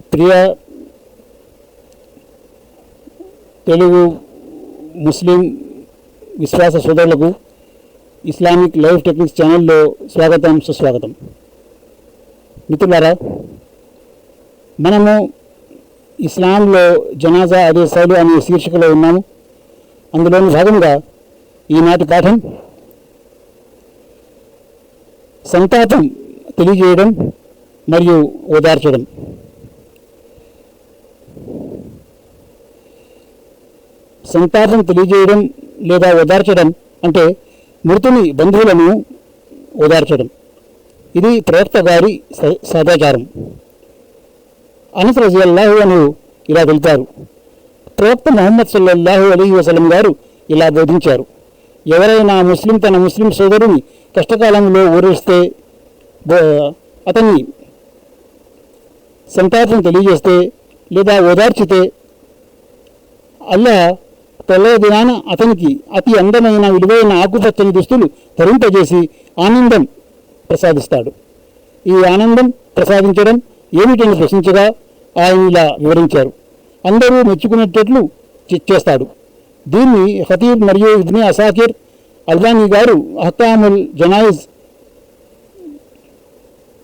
ప్రియ తెలుగు ముస్లిం విశ్వాస సోదరులకు Islamic live techniques ఛానల్లో స్వాగతం సుస్వాగతం. మిత్రులారా మనము ఇస్లాంలో జనాజా ఆదేశాలు అనే శీర్షికలో ఉన్నాము. అందులోని భాగంగా ఈనాటి పాఠం సంతాపం తెలియజేయడం మరియు ఓదార్చడం. సంతాపం తెలియజేయడం లేదా ఓదార్చడం అంటే మృతుని బంధువులను ఓదార్చడం. ఇది ప్రవక్త గారి స- సదాచారం. అనస్ రజియల్లాహు అను ఇలా వెళ్తారు. ప్రవక్త ముహమ్మద్ సల్లల్లాహు అలీ వసలం గారు ఇలా బోధించారు. ఎవరైనా ముస్లిం తన ముస్లిం సోదరుని కష్టకాలంలో ఊరేస్తే అతన్ని సంతాపం తెలియజేస్తే లేదా ఓదార్చితే అల్లా తెల్లవ దినాన అతనికి అతి అందమైన విలువైన ఆకుపచ్చని దుస్తులు ధరింపజేసి ఆనందం ప్రసాదిస్తాడు. ఈ ఆనందం ప్రసాదించడం ఏమిటని ప్రశ్నించగా ఆయన ఇలా వివరించారు. అందరూ మెచ్చుకునేటట్లు చేస్తాడు. దీన్ని ఖతీబ్ మరియు ఇబ్ని అసాకిర్ అల్వానీ గారు అహ్కాముల్ జనాయిజ్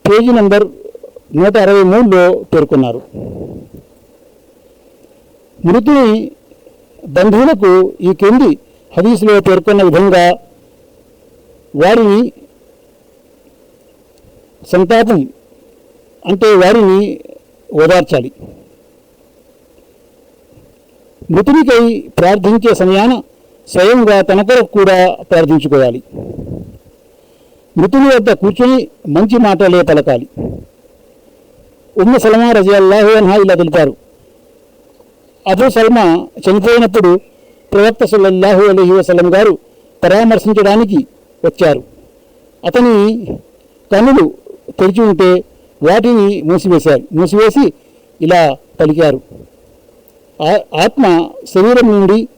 పేజీ నంబర్ నూట అరవై మూడులో పేర్కొన్నారు. మృతుని బంధువులకు ఈ క్రింది హదీసులో పేర్కొన్న విధంగా వారిని సంతాపం అంటే వారిని ఓదార్చాలి. మృతునికై ప్రార్థించే సమయాన స్వయంగా తన కొరకు కూడా ప్రార్థించుకోవాలి. మృతుని వద్ద కూర్చొని మంచి మాటలే పలకాలి. ఉమ్మ సలమా రజియల్లాహు అన్హా ఇలా తెలిపారు. అబూ సల్మా చనిపోయినప్పుడు ప్రవక్త సల్లల్లాహు అలహి వసలం గారు పరామర్శించడానికి వచ్చారు. అతని కన్నులు తెరిచి ఉంటే వాటిని మూసివేశారు. మూసివేసి ఇలా పలికారు. ఆ- ఆత్మ శరీరం నుండి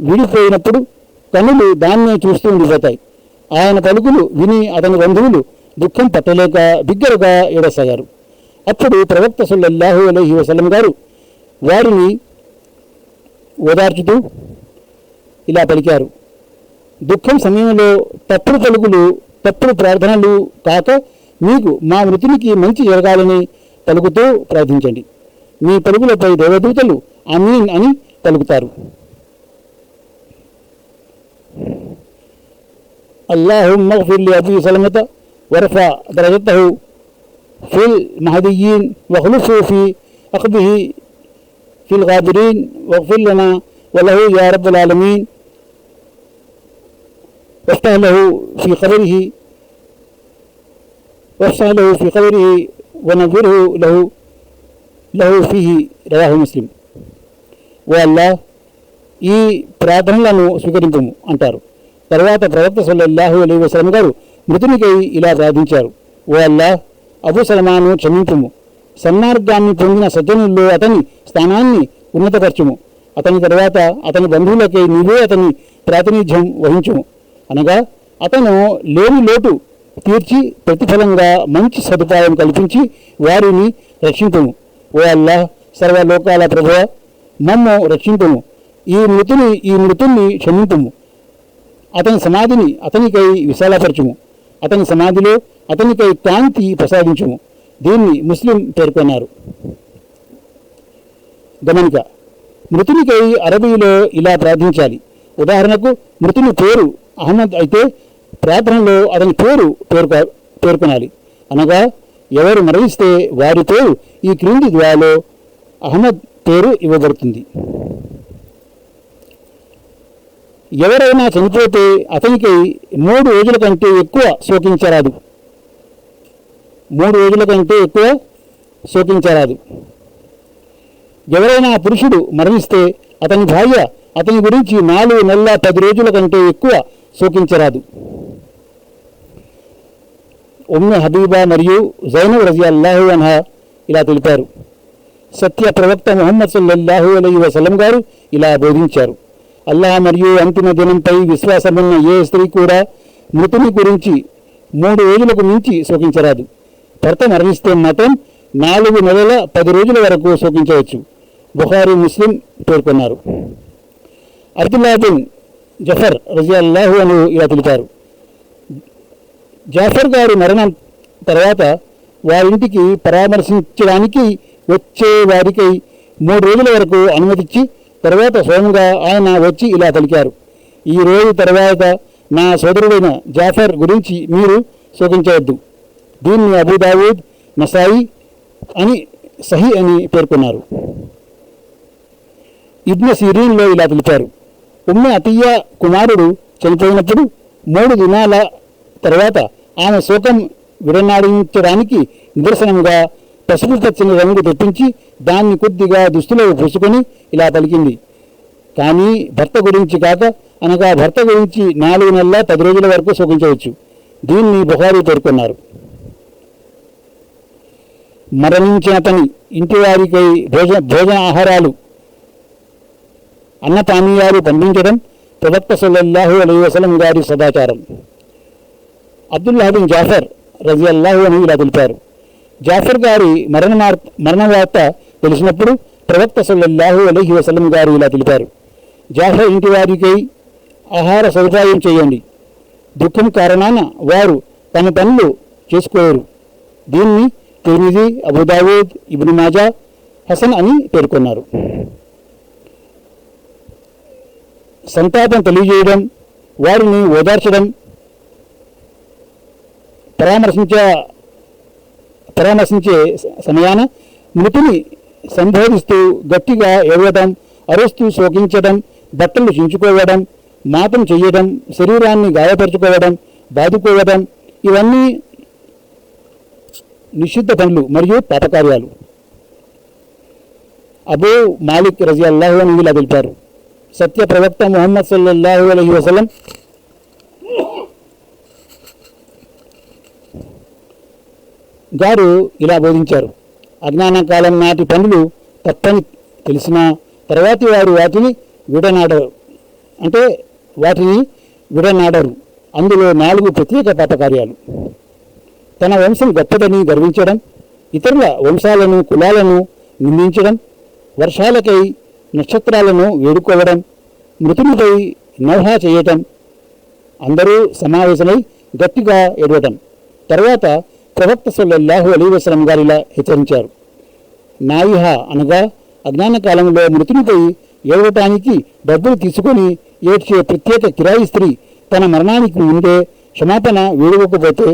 విడిపోయినప్పుడు కన్నులు దాన్నే చూస్తూ ఉండిపోతాయి. ఆయన పలుకులు విని అతని బంధువులు దుఃఖం పట్టలేక బిగ్గరగా ఏడసాగారు. అప్పుడు ప్రవక్త సల్లల్లాహు అలహి వసలం గారు వారిని ఓదార్చుతూ ఇలా పలికారు దుఃఖం సమయంలో తప్పుడు పలుకులు తప్పుడు ప్రార్థనలు కాక మీకు మా మృతునికి మంచి జరగాలని పలుకుతూ ప్రార్థించండి మీ పలుకులపై దేవదూతలు అమీన్ అని పలుకుతారు اللهم اغفر لأبي سلمة وارفع درجته في المهديين واخلفه في أخذه في الغابرين واغفر لنا وله يا رب العالمين وافتح له في قبره وافتح له في قبره ونوره له له فيه رواه مسلم والله ఈ ప్రార్థనలను స్వీకరింపము అంటారు తర్వాత ప్రవక్త సల్లల్లాహు అలీ వసలం గారు మృతునికై ఇలా ప్రార్థించారు ఓ అల్లా అబు సలమాను క్షమింపుము సన్మార్గాన్ని పొందిన సజ్జనుల్లో అతని స్థానాన్ని ఉన్నతపరచుము అతని తర్వాత అతని బంధువులకి నీవే అతని ప్రాతినిధ్యం వహించుము. అనగా అతను లేని లోటు తీర్చి ప్రతిఫలంగా మంచి సదుపాయం కల్పించి వారిని రక్షింపుము ఓ అల్లాహ్ సర్వలోకాల ప్రభు మమ్ము రక్షింపుము ఈ మృతుని ఈ మృతుల్ని క్షమింపుము అతని సమాధిని అతనికై విశాలపరచుము. అతని సమాధిలో అతనికై కాంతి ప్రసాదించుము. దీన్ని ముస్లిం పేర్కొన్నారు. గమనిక. మృతునికై అరబీలో ఇలా ప్రార్థించాలి. ఉదాహరణకు మృతుని పేరు అహ్మద్ అయితే ప్రార్థనలో అతని పేరు పేర్కొ పేర్కొనాలి. అనగా ఎవరు మరణిస్తే వారి పేరు ఈ క్రింది ద్వాలో అహ్మద్ పేరు ఇవ్వబడుతుంది. ఎవరైనా చనిపోతే అతనికి మూడు రోజుల కంటే ఎక్కువ శోకించరాదు. మూడు రోజుల కంటే ఎక్కువ శోకించరాదు. ఎవరైనా పురుషుడు మరణిస్తే అతని భార్య అతని గురించి నాలుగు నెలల పది రోజుల కంటే ఎక్కువ శోకించరాదు. ఉమ్మె హబీబా మరియు జైనబ్ రజియా అల్లాహు అన్హా ఇలా తెలిపారు. సత్య ప్రవక్త ముహమ్మద్ సల్లల్లాహు అలీ వసలం గారు ఇలా బోధించారు. అల్లాహ్ మరియు అంతిమ దినంపై విశ్వాసమున్న ఏ స్త్రీ కూడా మృతుని గురించి మూడు రోజులకు మించి శోకించరాదు. భర్త మరణిస్తే మాత్రం నాలుగు నెలల పది రోజుల వరకు శోకించవచ్చు. బుహారీ ముస్లిం పేర్కొన్నారు. అబ్దుల్లా జఫర్ రజియల్లాహు అని ఇలా తెలిపారు. జాఫర్ గారి మరణం తర్వాత వారింటికి పరామర్శించడానికి వచ్చే వారికి మూడు రోజుల వరకు అనుమతిచ్చి తర్వాత స్వయంగా ఆయన వచ్చి ఇలా పలికారు ఈ రోజు తర్వాత నా సోదరుడైన జాఫర్ గురించి మీరు శోకించవద్దు దీన్ని అబూదావూద్ నసాయి అని సహి అని పేర్కొన్నారు. ఇబ్న సిరీన్లో ఇలా తెలిపారు. ఉమ్మ అతియ్య కుమారుడు చనిపోయినప్పుడు మూడు దినాల తర్వాత ఆమె శోకం విడనాడించడానికి నిదర్శనంగా పసుపు తెచ్చిన రంగు తెప్పించి దాన్ని కొద్దిగా దుస్తులో పూసుకొని ఇలా పలికింది. కానీ భర్త గురించి కాక అనగా భర్త గురించి నాలుగు నెలల పది రోజుల వరకు శోకించవచ్చు దీన్ని బుహారీ పేర్కొన్నారు. మరణించిన అతని ఇంటి వారికై భోజన భోజన ఆహారాలు అన్న పానీయాలు పండించడం ప్రవక్త సల్లల్లాహు అలీ వసలం గారి సదాచారం. అబ్దుల్లా బిన్ జాఫర్ రజియల్లాహు అని ఇలా తెలిపారు. జాఫర్ గారి మరణ మార్- మరణ వార్త తెలిసినప్పుడు ప్రవక్త సల్లల్లాహు అలైహి వసలం గారు ఇలా తెలిపారు. జాఫర్ ఇంటి వారికై ఆహార సదుపాయం చేయండి. దుఃఖం కారణాన వారు తమ పనులు చేసుకోరు. దీన్ని తిరిగి అబుదావూద్ ఇబ్ను మాజా హసన్ అని పేర్కొన్నారు. సంతాపం తెలియజేయడం వారిని ఓదార్చడం పరామర్శించ పరామర్శించే సమయాన మృతిని సంబోధిస్తూ గట్టిగా ఎగవడం అరుస్తూ శోకించడం బట్టలు చించుకోవడం మాటం చేయడం శరీరాన్ని గాయపరుచుకోవడం బాదుకోవడం ఇవన్నీ నిషిద్ధ పనులు మరియు పాపకార్యాలు. అబూ మాలిక్ రజీ అని ఇలా తెలిపారు. సత్య ప్రవక్త మొహమ్మద్ సల్లల్లాహు అలహి వసలం గారు ఇలా బోధించారు. అజ్ఞాన కాలం నాటి పనులు తప్పని తెలిసిన తర్వాతి వారు వాటిని విడనాడరు. అంటే వాటిని విడనాడరు. అందులో నాలుగు ప్రత్యేక పాపకార్యాలు. తన వంశం గొప్పదని గర్వించడం ఇతరుల వంశాలను కులాలను నిందించడం వర్షాలకై నక్షత్రాలను వేడుకోవడం మృతునిపై నోహా చేయటం అందరూ సమావేశమై గట్టిగా ఎడవటం తర్వాత ప్రవక్త సల్లల్లాహు అలీ వసలం గారిలా హెచ్చరించారు. నాయిహ అనగా అజ్ఞాన కాలంలో మృతునిపై ఏడవటానికి డబ్బులు తీసుకొని ఏడ్చే ప్రత్యేక కిరాయి స్త్రీ తన మరణానికి ముందే క్షమాపణ వేడుకోకపోతే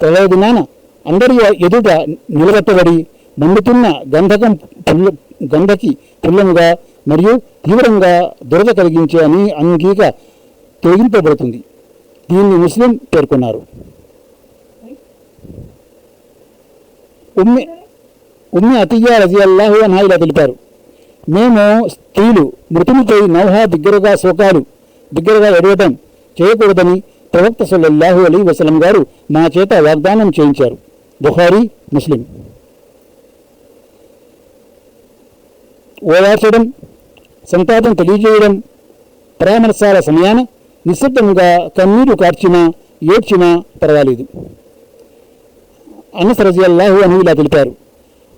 ప్రళయ దినాన అందరి ఎదుట నిలబెట్టబడి మండుతున్న గంధకం గంధకి పుల్లముగా మరియు తీవ్రంగా దురద కలిగించే అని అంగీక తొలగింపబడుతుంది. దీన్ని ముస్లిం పేర్కొన్నారు. ఉమ్మి ఉమ్మి అతియా రజి అని ఇలా తెలిపారు. మేము స్త్రీలు మృతునిపై నౌహా దగ్గరగా శోకాలు దగ్గరగా ఎడవటం చేయకూడదని ప్రవక్త సల్లల్లాహు అలీ వసలం గారు మా చేత వాగ్దానం చేయించారు. బుహారీ ముస్లిం. ఓదార్చడం సంతాపం తెలియజేయడం పరామర్శాల సమయాన నిశ్శబ్దంగా కన్నీరు కార్చినా ఏడ్చినా పర్వాలేదు. అనస్ రజియల్లాహు అని ఇలా తెలిపారు.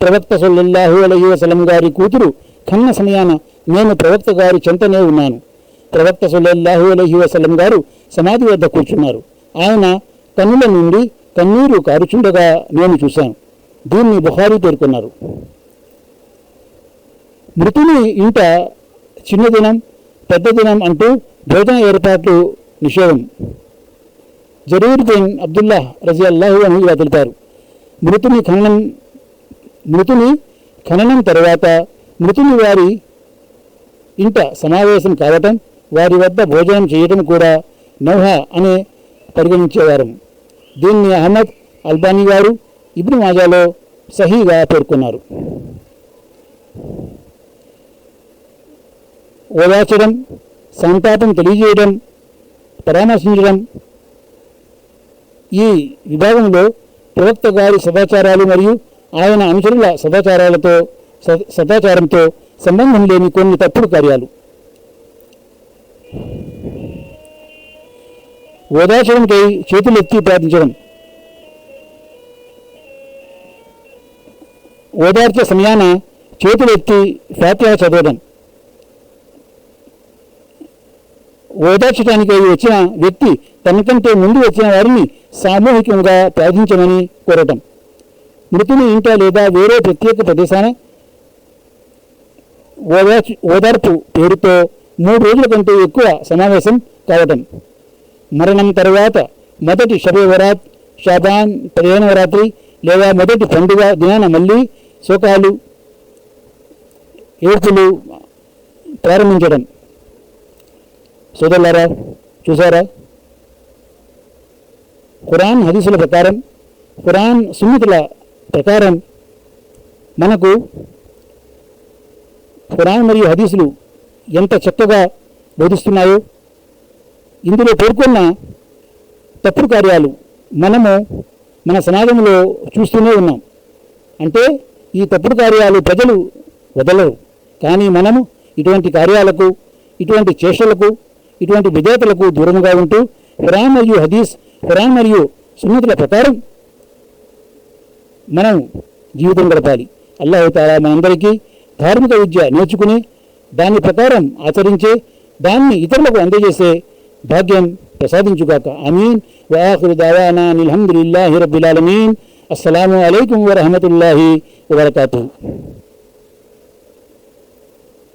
ప్రవక్త సొల్లహు అలహి వసలం గారి కూతురు కన్న సమయాన నేను ప్రవక్త గారి చెంతనే ఉన్నాను. ప్రవక్త సొల్లహు అలహి వసలం గారు సమాధి వద్ద కూర్చున్నారు. ఆయన కన్నుల నుండి కన్నీరు కారుచుండగా నేను చూశాను. దీన్ని బుహారీ పేర్కొన్నారు. మృతుని ఇంట చిన్న దినం పెద్ద దినం అంటూ భోజన ఏర్పాట్లు నిషేధం. జరీర్ అబ్దుల్లా రజీ అల్లాహు అని ఇలా తెలిపారు. మృతుని ఖననం మృతుని ఖననం తర్వాత మృతుని వారి ఇంట సమావేశం కావటం వారి వద్ద భోజనం చేయటం కూడా నౌహ అనే పరిగణించేవారు. దీన్ని అహ్మద్ అల్బానీ గారు ఇబ్రి మాజాలో సహీగా పేర్కొన్నారు. ఓదార్చడం సంతాపం తెలియజేయడం పరామర్శించడం. ఈ విభాగంలో ప్రవక్త గారి సదాచారాలు మరియు ఆయన అనుచరుల సదాచారాలతో సదాచారంతో సంబంధం లేని కొన్ని తప్పుడు కార్యాలు. ఓదార్చడంకై చేతులెత్తి ప్రార్థించడం. ఓదార్చే సమయాన చేతులెత్తి ఫాతిహ చదవడం. ఓదార్చడానికి వచ్చిన వ్యక్తి తనకంటే ముందు వచ్చిన వారిని సామూహికంగా ప్రార్థించమని కోరటం. మృతుని ఇంట లేదా వేరే ప్రత్యేక ప్రదేశాన ఓదార్చు ఓదార్పు పేరుతో మూడు రోజుల కంటే ఎక్కువ సమావేశం కావటం. మరణం తర్వాత మొదటి షబే షాబాన్ పదిహేనవ రాత్రి లేదా మొదటి పండుగ దినాన మళ్ళీ శోకాలు ఏర్పులు ప్రారంభించడం సోదరులారా చూసారా ఖురాన్ హదీసుల ప్రకారం ఖురాన్ సున్నితుల ప్రకారం మనకు ఖురాన్ మరియు హదీసులు ఎంత చక్కగా బోధిస్తున్నాయో ఇందులో పేర్కొన్న తప్పుడు కార్యాలు మనము మన సమాజంలో చూస్తూనే ఉన్నాం. అంటే ఈ తప్పుడు కార్యాలు ప్రజలు వదలరు. కానీ మనము ఇటువంటి కార్యాలకు ఇటువంటి చేష్టలకు ఇటువంటి విధేతలకు దూరంగా ఉంటూ ఖురాన్ మరియు హదీస్ ఖురాన్ మరియు సున్నతుల ప్రకారం మనం జీవితం గడపాలి. అల్లాహు మనందరికీ ధార్మిక విద్య నేర్చుకుని దాని ప్రకారం ఆచరించే దాన్ని ఇతరులకు అందజేసే భాగ్యం ప్రసాదించుగాక. అమీన్ వాఖిరు దావానా అల్హమ్దులిల్లాహి రబ్బిల్ ఆలమీన్. అస్సలాము అలైకుం వరహమతుల్లాహి వబర్కాతుహు